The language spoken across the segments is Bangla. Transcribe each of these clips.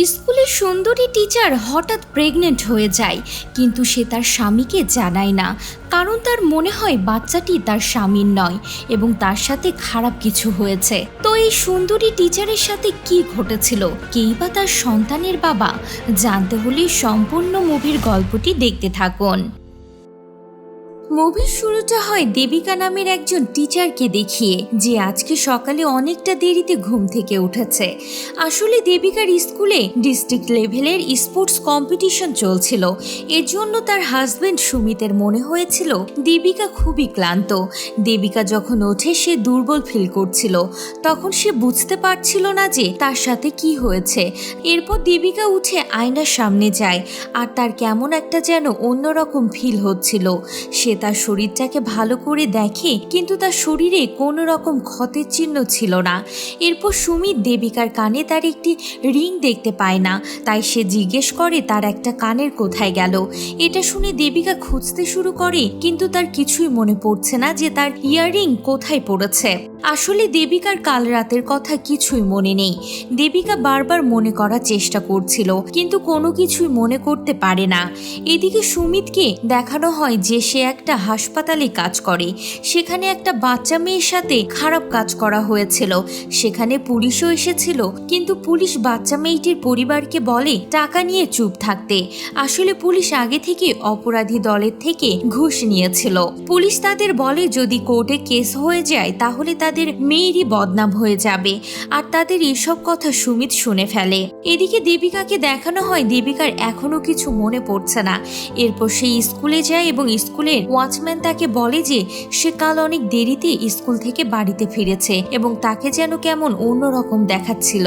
স্কুলের সুন্দরী টিচার হঠাৎ প্রেগনেন্ট হয়ে যায়, কিন্তু সে তার স্বামীকে জানায় না, কারণ তার মনে হয় বাচ্চাটি তার স্বামীর নয় এবং তার সাথে খারাপ কিছু হয়েছে। তো এই সুন্দরী টিচারের সাথে কি ঘটেছিল? কেই বা তার সন্তানের বাবা? জানতে হলে সম্পূর্ণ মুভির গল্পটি দেখতে থাকুন। মুভির শুরুটা হয় দেবিকা নামের একজন টিচারকে দেখিয়ে, যে আজকে সকালে অনেকটা দেরিতে ঘুম থেকে উঠেছে। আসলে দেবিকার স্কুলে ডিস্ট্রিক্ট লেভেলের স্পোর্টস কম্পিটিশন চলছিল। এর জন্য তার হাজবেন্ড সুমিতের মনে হয়েছিল, দেবিকা খুবই ক্লান্ত। দেবিকা যখন ওঠে, সে দুর্বল ফিল করছিল। তখন সে বুঝতে পারছিল না যে তার সাথে কি হয়েছে। এরপর দেবিকা উঠে আয়নার সামনে যায়, আর তার কেমন একটা যেন অন্যরকম ফিল হচ্ছিল। সে তার শরীরটাকে ভালো করে দেখে, কিন্তু তার শরীরে কোনো রকম ক্ষতের চিহ্ন ছিল না। এরপর সুমিত দেবিকার কানে তার একটি রিং দেখতে পায় না। তাই সে জিজ্ঞেস করে, তার একটা কানের কোথায় গেল? এটা শুনে দেবিকা খুঁজতে শুরু করে, কিন্তু তার কিছুই মনে পড়ছে না যে তার ইয়াররিং কোথায় পড়েছে। আসলে দেবিকার কাল রাতের কথা কিছুই মনে নেই। দেবিকা বারবার মনে করার চেষ্টা করছিল, কিন্তু কোনো কিছুই মনে করতে পারে না। এদিকে সুমিতকে দেখানো হয় যে সে একটা হাসপাতালে কাজ করে। সেখানে একটা বাচ্চা মেয়ের সাথে খারাপ কাজ করা হয়েছিল। সেখানে পুলিশও এসেছিল, কিন্তু পুলিশ বাচ্চা মেয়েটির পরিবারকে বলে টাকা নিয়ে চুপ থাকতে। আসলে পুলিশ আগে থেকে অপরাধী দলের থেকে ঘুষ নিয়েছিল। পুলিশ তাদের বলে, যদি কোর্টে কেস হয়ে যায়, তাহলে তাদের মেয়েরই বদনাম হয়ে যাবে। আর তাদের এসব কথা সুমিত শুনে ফেলে। এদিকে দেবিকাকে দেখানো হয় দেবিকার এখনও কিছু মনে পড়ছে না। এরপর সে স্কুলে যায় এবং স্কুলের ওয়াচম্যান তাকে বলে যে, সে কাল অনেক দেরিতে স্কুল থেকে বাড়িতে ফিরেছে এবং তাকে যেন কেমন অন্যরকম দেখাচ্ছিল।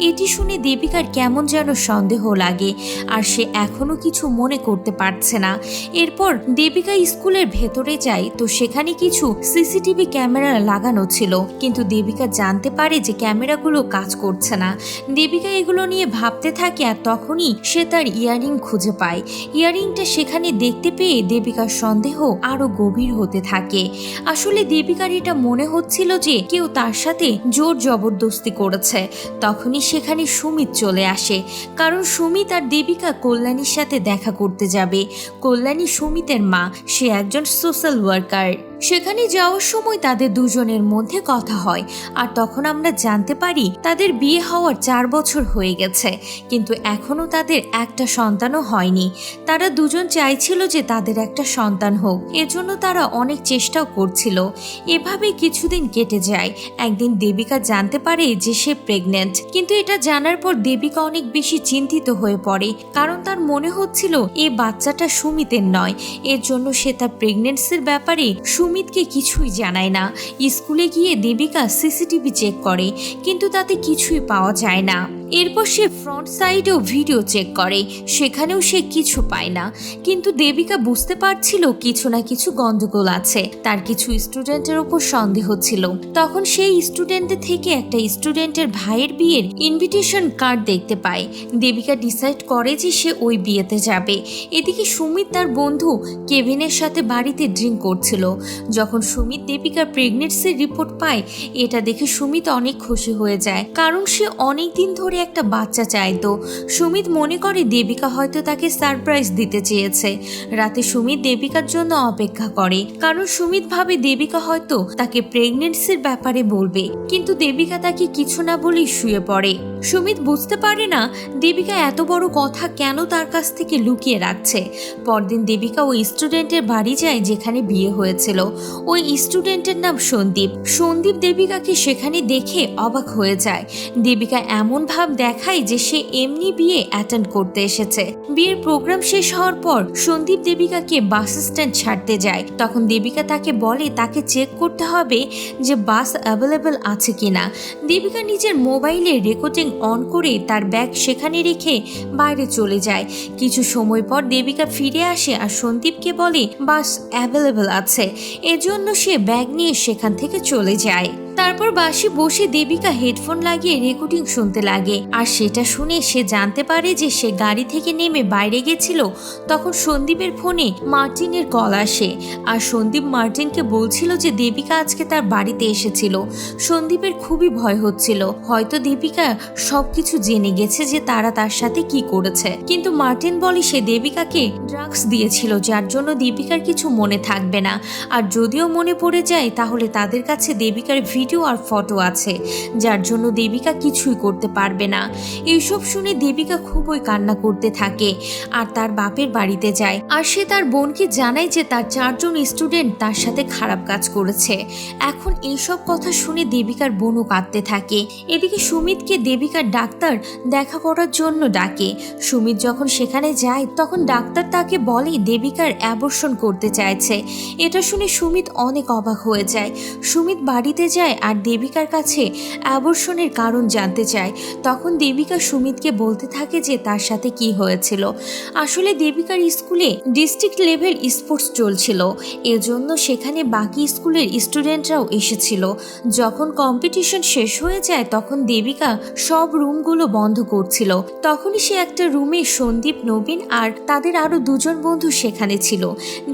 এটি শুনে দেবিকার কেমন যেন সন্দেহ লাগে, আর সে এখনও কিছু মনে করতে পারছে না। এরপর দেবিকা স্কুলের ভেতরে যায়, তো সেখানে কিছু সিসিটিভি ক্যামেরা লাগানো ছিল। কিন্তু দেবিকা জানতে পারে যে ক্যামেরাগুলো কাজ করছে না। দেবিকা এগুলো নিয়ে ভাবতে থাকে আর তখনই সে তার ইয়ারিং খুঁজে পায়। ইয়াররিংটা সেখানে দেখতে পেয়ে দেবিকার সন্দেহ আরও গভীর হতে থাকে। আসলে দেবিকার এটা মনে হচ্ছিল যে কেউ তার সাথে জোর জবরদস্তি করেছে। তখনই সেখানে সুমিত চলে আসে। কারণ সুমিত আর দেবিকা কল্যাণীর সাথে দেখা করতে যাবে। কল্যাণী সুমিতের মা। সে একজন সোশ্যাল ওয়ার্কার। সেখানে যাওয়ার সময় তাদের দুজনের মধ্যে কথা হয়, আর তখন আমরা জানতে পারি তাদের বিয়ে হওয়ার চার বছর হয়ে গেছে, কিন্তু এখনও তাদের একটা সন্তানও হয়নি। তারা দুজন চাইছিল যে তাদের একটা সন্তান হোক, এজন্য তারা অনেক চেষ্টাও করছিল। এভাবে কিছুদিন কেটে যায়। একদিন দেবিকা জানতে পারে যে সে প্রেগনেন্ট কিন্তু এটা জানার পর দেবিকা অনেক বেশি চিন্তিত হয়ে পড়ে, কারণ তার মনে হচ্ছিল এ বাচ্চাটা সুমিতের নয়, এর জন্য সে তার প্রেগনেন্সির ব্যাপারে সুমিতকে কিছুই জানায় না। স্কুলে গিয়ে দেবিকা সিসিটিভি চেক করে, কিন্তু তাতে কিছুই পাওয়া যায় না। এরপর সে ফ্রন্ট সাইডেও ভিডিও চেক করে, সেখানেও সে কিছু পায় না। কিন্তু দেবিকা বুঝতে পারছিল কিছু না কিছু গন্ডগোল আছে। তার কিছু স্টুডেন্টের ওপর সন্দেহ ছিল। তখন সেই স্টুডেন্টের থেকে একটা স্টুডেন্টের ভাইয়ের বিয়ের ইনভিটেশন কার্ড দেখতে পায়। দেবিকা ডিসাইড করে যে সে ওই বিয়েতে যাবে। এদিকে সুমিত তার বন্ধু কেভিনের সাথে বাড়িতে ড্রিঙ্ক করছিল। যখন সুমিত দেবিকার প্রেগনেন্সির রিপোর্ট পায়, এটা দেখে সুমিত অনেক খুশি হয়ে যায়। কারণ সে অনেক দিন ধরে একটা বাচ্চা চাইতো সুমিত মনে করে দেবিকা হয়তো তাকে সারপ্রাইজ দিতে চেয়েছে। রাতে সুমিত দেবিকার জন্য অপেক্ষা করে। কারণ সুমিত ভাবে দেবিকা হয়তো তাকে প্রেগনেন্সির ব্যাপারে বলবে। কিন্তু দেবিকা তাকে কিছু না বলেই শুয়ে পড়ে। সুমিত বুঝতে পারে না দেবিকা এত বড় কথা কেন তার কাছ থেকে লুকিয়ে রাখছে। পরদিন দেবিকা ওই স্টুডেন্টের বাড়ি যায় যেখানে বিয়ে হয়েছিল। ওই স্টুডেন্টের নাম সন্দীপ। সন্দীপ দেবিকাকে সেখানে দেখে অবাক হয়ে যায়। দেবিকা এমন ভাব দেখায় যে সে এমনি বিয়ে অ্যাটেন্ড করতে এসেছে। বিয়ের প্রোগ্রাম শেষ হওয়ার পর সন্দীপ দেবিকাকে বাস স্ট্যান্ড ছাড়তে যায়। তখন দেবিকা তাকে বলে, তাকে চেক করতে হবে যে বাস অ্যাভেলেবেল আছে কিনা। দেবিকা নিজের মোবাইলে রেকর্ডিং অন করে তার ব্যাগ সেখানে রেখে বাইরে চলে যায়। কিছু সময় পর দেবিকা ফিরে আসে আর সন্দীপকে বলে, বাস অ্যাভেলেবেল আছে। এজন্য সে ব্যাগ নিয়ে সেখান থেকে চলে যায়। তারপর বাসে বসে দেবিকা হেডফোন লাগিয়ে রেকর্ডিং শুনতে লাগে। আর সেটা শুনে সে জানতে পারে যে সে গাড়ি থেকে নেমে বাইরে গেছিল, তখন সন্দীপের ফোনে মার্টিনের কল আসে। আর সন্দীপ মার্টিনকে বলছিল যে দেবিকা আজকে তার বাড়িতে এসেছিল। সন্দীপের খুবই ভয় হচ্ছিল। হয়তো দেবিকা সবকিছু জেনে গেছে যে তারা তার সাথে কি করেছে। কিন্তু মার্টিন বলে সে দেবিকাকে ড্রাগস দিয়েছিল, যার জন্য দেবিকার কিছু মনে থাকবে না। আর যদিও মনে পড়ে যায়, তাহলে তাদের কাছে দেবিকার ভিডিও আর ফটো আছে, যার জন্য দেবিকা কিছুই করতে পারবে না। এইসব শুনে দেবিকা খুবই কান্না করতে থাকে আর তার বাপের বাড়িতে যায়। আর সে তার বোনকে জানায় যে তার চারজন স্টুডেন্ট তার সাথে খারাপ কাজ করেছে। এখন এইসব কথা শুনে দেবিকার বোনও কাঁদতে থাকে। এদিকে সুমিতকে দেবিকার ডাক্তার দেখা করার জন্য ডাকে। সুমিত যখন সেখানে যায়, তখন ডাক্তার তাকে বলে দেবিকার অ্যাবর্ষণ করতে চাইছে। এটা শুনে সুমিত অনেক অবাক হয়ে যায়। সুমিত বাড়িতে যায় আর দেবিকার কাছে অ্যাবর্ষণের কারণ জানতে চায়, তখন দেবিকা সুমিতকে বলতে থাকে যে তার সাথে কি হয়েছিল। আসলে দেবিকার স্কুলে ডিস্ট্রিক্ট লেভেল স্পোর্টস চলছিল, এজন্য সেখানে বাকি স্কুলের স্টুডেন্টরাও এসেছিল। যখন কম্পিটিশন শেষ হয়ে যায়, তখন দেবিকা সব রুমগুলো বন্ধ করছিল। তখনই সে একটা রুমে সন্দীপ, নবীন আর তাদের আরও দুজন বন্ধু সেখানে ছিল।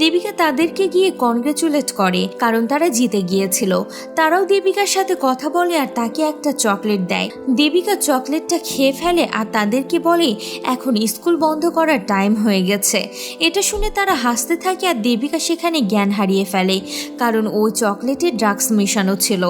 দেবিকা তাদেরকে গিয়ে কনগ্রেচুলেট করে, কারণ তারা জিতে গিয়েছিল। তারাও দেবিকার সাথে কথা বলে আর তাকে একটা চকলেট দেয়। দেবিকা চকলেটটা খেয়ে ফেলে আর তাদেরকে বলে, এখন স্কুল বন্ধ করার টাইম হয়ে গেছে। এটা শুনে তারা হাসতে থাকে আর দেবিকা সেখানে জ্ঞান হারিয়ে ফেলে, কারণ ওই চকলেটে ড্রাগস মেশানো ছিল।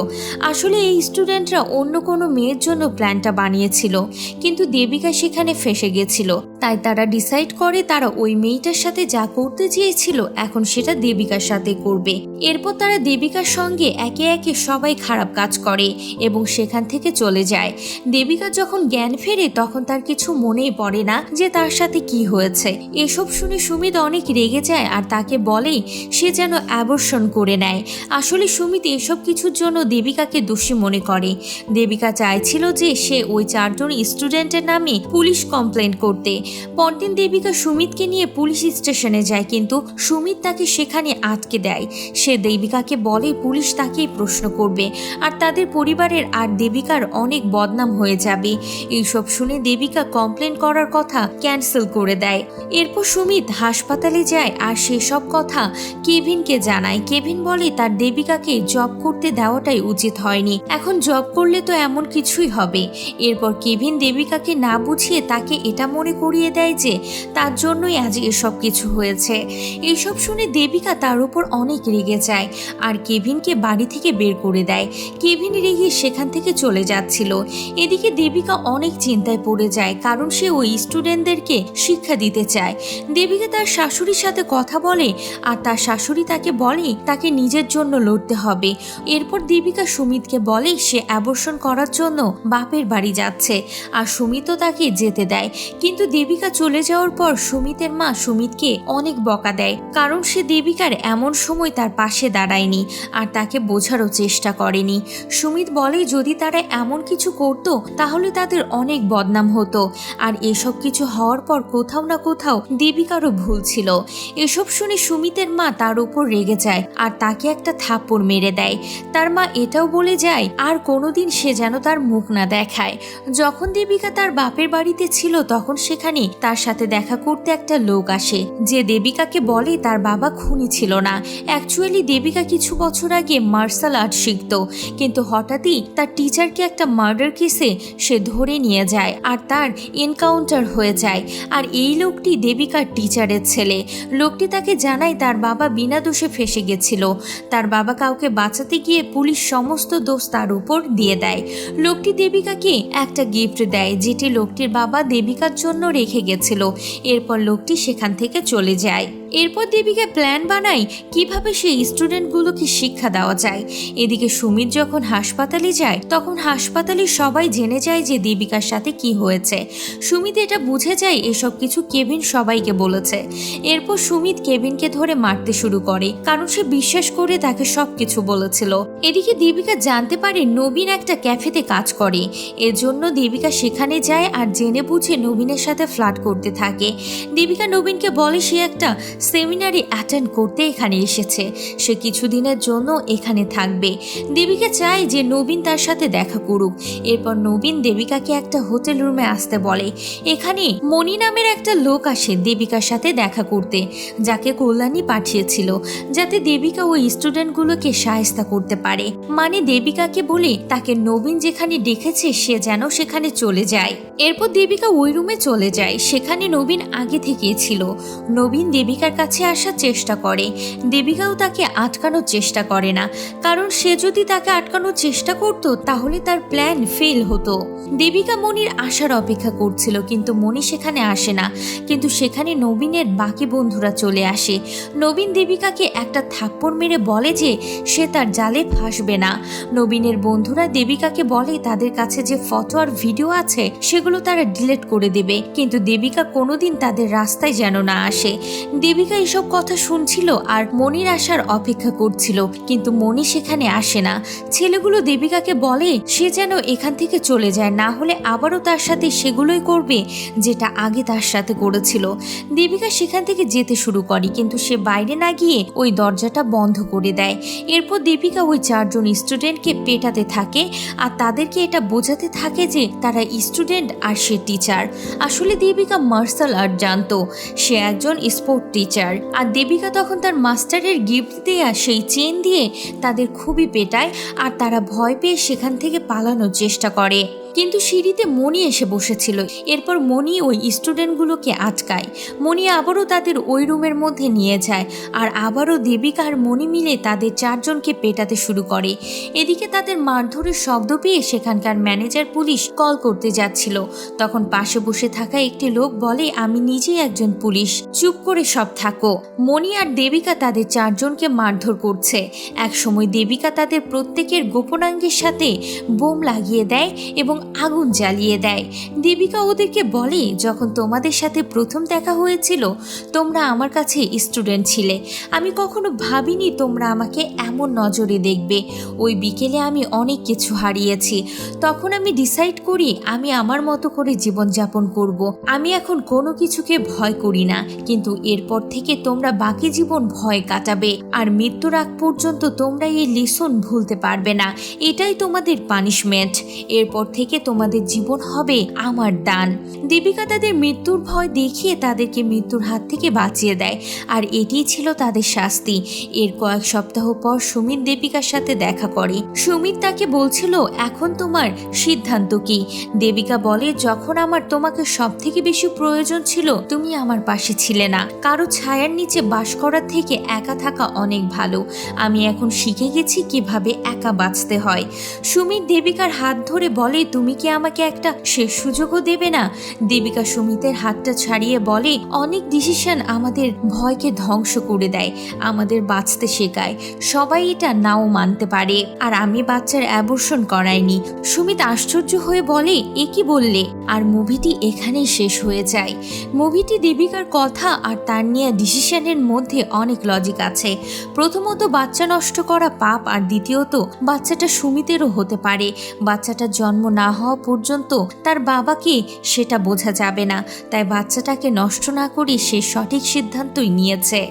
আসলে এই স্টুডেন্টরা অন্য কোনো মেয়ের জন্য প্ল্যানটা বানিয়েছিল, কিন্তু দেবিকা সেখানে ফেসে গেছিল। তাই তারা ডিসাইড করে তারা ওই মেয়েটার সাথে যা করতে চেয়েছিল এখন সেটা দেবিকার সাথে করবে। এরপর তারা দেবিকার সঙ্গে একে একে সবাই খারাপ কাজ করে এবং সেখান থেকে চলে যায়। দেবিকা যখন জ্ঞান ফেরে তখন তার কিছু মনেই পড়ে না যে তার সাথে কি হয়েছে। এসব শুনে সুমিত অনেক রেগে যায় আর তাকে বলে, সে যেন অ্যাবর্ষণ করে নেয়। আসলে সুমিত এসব কিছুর জন্য দেবিকাকে দোষী মনে করে। দেবিকা চাইছিল যে সে ওই চারজন স্টুডেন্টের নামে পুলিশ কমপ্লেন করতে। পরদিন দেবিকা সুমিতকে নিয়ে পুলিশ স্টেশনে যায়, কিন্তু সুমিত তাকে সেখানে আটকে দেয়। সে দেবিকাকে বলে, পুলিশ তাকেই প্রশ্ন করবে। আর তাদের পরিবারের আর দেবিকার অনেক বদনাম হয়ে যাবে। এইসব শুনে দেবিকা কমপ্লেন করার কথা ক্যান্সেল করে দেয়। এরপর সুমিত হাসপাতালে যায় আর সেসব কথা কেভিনকে জানায়। কেভিন বলে, তার দেবিকাকে জব করতে দেওয়াটাই উচিত হয়নি। এখন জব করলে তো এমন কিছুই হবে। এরপর কেভিন দেবিকাকে না বুঝিয়ে তাকে এটা মনে করিয়ে দেয় যে, তার জন্যই আজ এসব কিছু হয়েছে। এইসব শুনে দেবিকা তার উপর অনেক রেগে যায় আর কেভিনকে বাড়ি থেকে বের করে দেয়। কেভিন রেগে সেখান থেকে চলে যাচ্ছিল। এদিকে দেবিকা অনেক চিন্তায় পড়ে যায়, কারণ সে ওই স্টুডেন্টদেরকে শিক্ষা দিতে চায়। দেবিকা তার শাশুড়ির সাথে কথা বলে আর তার শাশুড়ি তাকে বলে, তাকে নিজের জন্য লড়তে হবে। এরপর দেবিকা সুমিতকে বলে, সে অ্যাবর্ষণ করার জন্য বাপের বাড়ি যাচ্ছে আর সুমিতও তাকে যেতে দেয়। কিন্তু দেবিকা চলে যাওয়ার পর সুমিতের মা সুমিতকে অনেক বকা দেয়, কারণ সে দেবিকার এমন সময় তার পাশে দাঁড়ায়নি আর তাকে বোঝারও চেষ্টা করেনি। সুমিত বলে, যদি তারা এমন কিছু করত, তাহলে তাদের অনেক বদনাম হতো। আর এসব কিছু হওয়ার পর কোথাও না কোথাও দেবিকারও ভুল ছিল। এসব শুনে সুমিতের মা তার উপর রেগে যায় আর তাকে একটা থাপ্পড় মেরে দেয়। তার মা এটাও বলে যায়, আর কোনোদিন সে যেন তার মুখ না দেখায়। যখন দেবিকা তার বাপের বাড়িতে ছিল, তখন সেখানে তার সাথে দেখা করতে একটা লোক আসে। যে দেবিকাকে বলে তার বাবা খুনি ছিল না। অ্যাকচুয়ালি দেবিকা কিছু বছর আগে মার্শাল আর্ট শিখত। কিন্তু হঠাৎই তার টিচারকে একটা মার্ডার কেসে সে ধরে নিয়ে যায় আর তার এনকাউন্টার হয়ে যায়। আর এই লোকটি দেবিকার টিচারের ছেলে। লোকটি তাকে জানায় তার বাবা বিনা দোষে ফেসে গেছিল। তার বাবা কাউকে বাঁচাতে গিয়ে পুলিশ সমস্ত দোষ তার উপর দিয়ে দেয়। লোকটি দেবিকাকে একটা গিফট দেয়, যেটি লোকটির বাবা দেবিকার জন্য রেখে গেছিল। এরপর লোকটি সেখান থেকে চলে যায়। এরপর দেবিকা প্ল্যান বানায় কীভাবে সেই স্টুডেন্টগুলোকে শিক্ষা দেওয়া যায়। এদিকে সুমিত যখন হাসপাতালে যায়, তখন হাসপাতালে সবাই জেনে যায় যে দেবিকার সাথে কি হয়েছে। সুমিত এটা বুঝে যায়, এসব কিছু কেভিন সবাইকে বলেছে। এরপর সুমিত কেভিনকে ধরে মারতে শুরু করে, কারণ সে বিশ্বাস করে তাকে সব কিছু বলেছিল। এদিকে দেবিকা জানতে পারে নবীন একটা ক্যাফেতে কাজ করে। এজন্য দেবিকা সেখানে যায় আর জেনে বুঝে নবীনের সাথে ফ্লার্ট করতে থাকে। দেবিকা নবীনকে বলে, সে একটা সেমিনারে অ্যাটেন্ড করতে এখানে এসেছে। সে কিছুদিনের জন্য এখানে থাকবে। দেবিকা চায় যে নবীন তার সাথে দেখা করুক। এরপর নবীন দেবিকাকে একটা হোটেল রুমে আসতে বলে। এখানে মণি নামের একটা লোক আসে দেবিকার সাথে দেখা করতে, যাকে কল্যাণী পাঠিয়েছিল, যাতে দেবিকা ওই স্টুডেন্টগুলোকে সায়স্তা করতে পারে। মানে দেবিকাকে বলে তাকে নবীন যেখানে ডেকেছে, সে যেন সেখানে চলে যায়। এরপর দেবিকা ওই রুমে চলে যায়। সেখানে নবীন আগে থেকেই ছিল। নবীন দেবিকার কাছে আসার চেষ্টা করে। দেবিকাও তাকে আটকানোর চেষ্টা করে না। কারণ সে যদি তাকে আটকানোর চেষ্টা করতো, তাহলে তার প্ল্যান ফেল হতো। দেবিকা মনির আসার অপেক্ষা করছিল, কিন্তু মনি সেখানে আসে না। কিন্তু সেখানে নবীনের বাকি বন্ধুরা চলে আসে। নবীন দেবিকাকে একটা থাপ্পড় মেরে বলে যে, সে তার জালে ফাঁসবে না। নবীনের বন্ধুরা দেবিকাকে বলে, তাদের কাছে যে ফটো আর ভিডিও আছে, সেগুলো তারা ডিলিট করে দেবে। কিন্তু দেবিকা কোনোদিন তাদের রাস্তায় যেন না আসে। দেবিকা এসব কথা শুনছিল আর মনির আসার অপেক্ষা করছিল, কিন্তু মনি সেখানে আসে না। ছেলেগুলো দেবিকাকে বলে, সে যেন এখান থেকে চলে যায়, না হলে আবারও তার সাথে সেগুলোই করবে যেটা আগে তার সাথে করেছিল। দেবিকা সেখান থেকে যেতে শুরু করে, কিন্তু সে বাইরে না গিয়ে ওই দরজাটা বন্ধ করে দেয়। এরপর দীপিকা ওই চারজন স্টুডেন্টকে পেটাতে থাকে আর তাদেরকে এটা বোঝাতে থাকে যে তারা স্টুডেন্ট আর সে টিচার। আসলে দেবিকা মার্শাল আর্ট জানতো। সে একজন স্পোর্ট টিচার। আর দেবিকা তখন তার মাস্টারের গিফট দেয়া সেই চেন দিয়ে তাদের খুবই পেটায় আর তারা ভয় পেয়ে সেখান থেকে পালানোর চেষ্টা করে। কিন্তু সিঁড়িতে মণি এসে বসেছিল। এরপর মণি ওই স্টুডেন্টগুলোকে আটকায়। মণি আবারও তাদের ওই রুমের মধ্যে নিয়ে যায় আর আবারও দেবিকা আর মণি মিলে তাদের চারজনকে পেটাতে শুরু করে। এদিকে তাদের মারধরের শব্দ পেয়ে সেখানকার ম্যানেজার পুলিশ কল করতে যাচ্ছিল। তখন পাশে বসে থাকা একটি লোক বলে, আমি নিজেই একজন পুলিশ। চুপ করে সব থাকো। মণি আর দেবিকা তাদের চারজনকে মারধর করছে। একসময় দেবিকা তাদের প্রত্যেকের গোপনাঙ্গের সাথে বোম লাগিয়ে দেয় এবং আগুন জ্বালিয়ে দেয়। দেবিকা ওদেরকে বলে, যখন তোমাদের সাথে প্রথম দেখা হয়েছিল, তোমরা আমার কাছে স্টুডেন্ট ছিলে। আমি কখনো ভাবিনি তোমরা আমাকে এমন নজরে দেখবে। ওই বিকেলে আমি অনেক কিছু হারিয়েছি। তখন আমি ডিসাইড করি, আমি আমার মতো করে জীবনযাপন করব। আমি এখন কোনো কিছুকে ভয় করি না, কিন্তু এরপর থেকে তোমরা বাকি জীবন ভয় কাটাবে। আর মৃত্যুর আগ পর্যন্ত তোমরা এই লিসন ভুলতে পারবে না। এটাই তোমাদের পানিশমেন্ট এরপর থেকে তোমাদের জীবন হবে আমার দান। দেবিকা তাদের মৃত্যুর ভয় দেখিয়ে তাদেরকে মৃত্যুর হাত থেকে বাঁচিয়ে দেয়, আর এটিই ছিল তাদের শাস্তি। এর কয়েক সপ্তাহ পর সুমিত দেবিকার সাথে দেখা করে। সুমিত তাকে বলছিল, এখন তোমার সিদ্ধান্ত কি? দেবিকা বলে, যখন আমার তোমাকে সব থেকে বেশি প্রয়োজন ছিল, তুমি আমার পাশে ছিলে না। কারও ছায়ার নিচে বাস করার থেকে একা থাকা অনেক ভালো। আমি এখন শিখে গেছি কীভাবে একা বাঁচতে হয়। সুমিত দেবিকার হাত ধরে বলে তুমি কি আমাকে একটা শেষ সুযোগও দেবে না? দেবিকা সুমিতের হাতটা ছাড়িয়ে বলে, অনেক ডিসিশন আমাদের ভয়কে ধ্বংস করে দেয়, আমাদের বাঁচতে শেখায়। সবাই এটা নাও মানতে পারে। আর আমি বাচ্চার অ্যাবর্ষণ করাইনি। সুমিত আশ্চর্য হয়ে বলে, এ কি বললে? আর মুভিটি এখানেই শেষ হয়ে যায়। মুভিটি দেবিকার কথা আর তার নেওয়া ডিসিশনের মধ্যে অনেক লজিক আছে। প্রথমত, বাচ্চা নষ্ট করা পাপ, আর দ্বিতীয়ত, বাচ্চাটা সুমিতেরও হতে পারে। বাচ্চাটার জন্ম না হওয়া পর্যন্ত তার বাবাকে সেটা বোঝা যাবে না। তাই বাচ্চাটাকে নষ্ট না করে সে সঠিক সিদ্ধান্তই নিয়েছে।